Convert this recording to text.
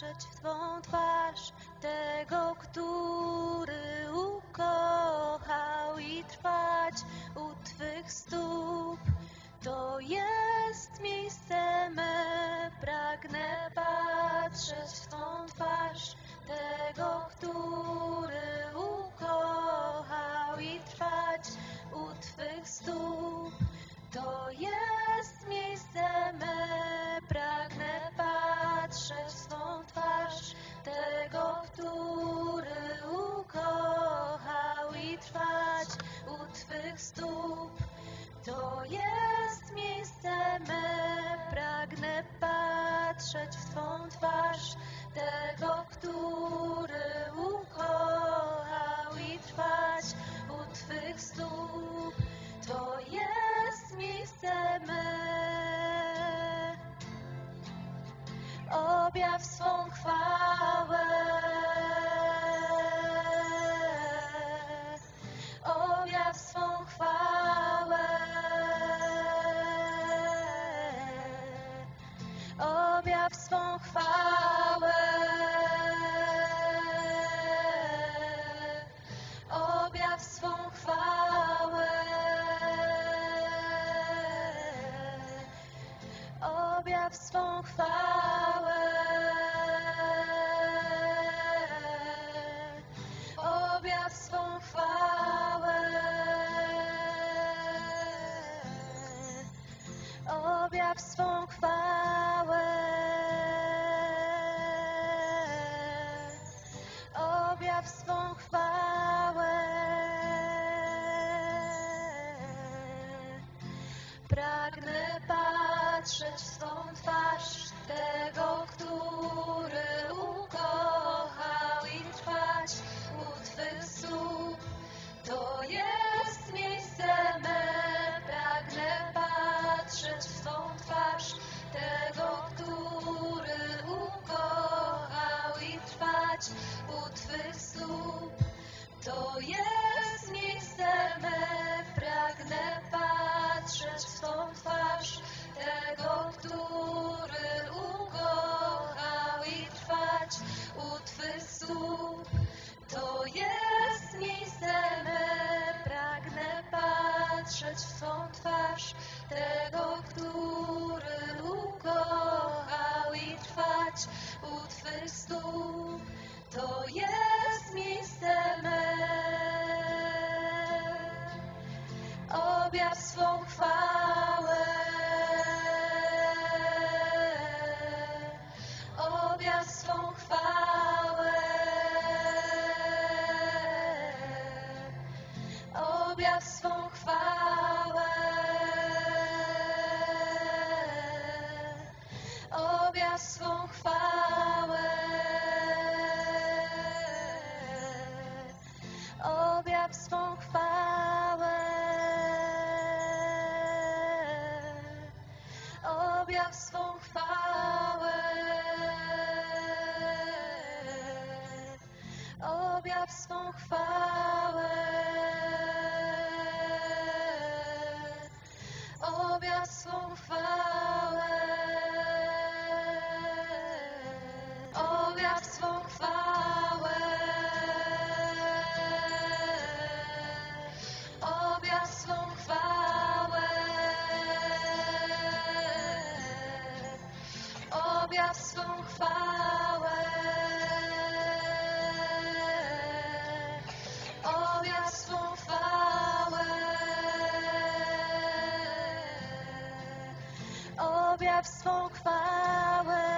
patrzeć w Twą twarz, tego, który objaw swą chwałę. Objaw swą chwałę. Objaw swą chwałę. Objaw swą chwałę. Objaw swą chwałę. Tobie swą chwałę. we Twą chwałę. Objaw swą chwałę. Objaw swą chwałę.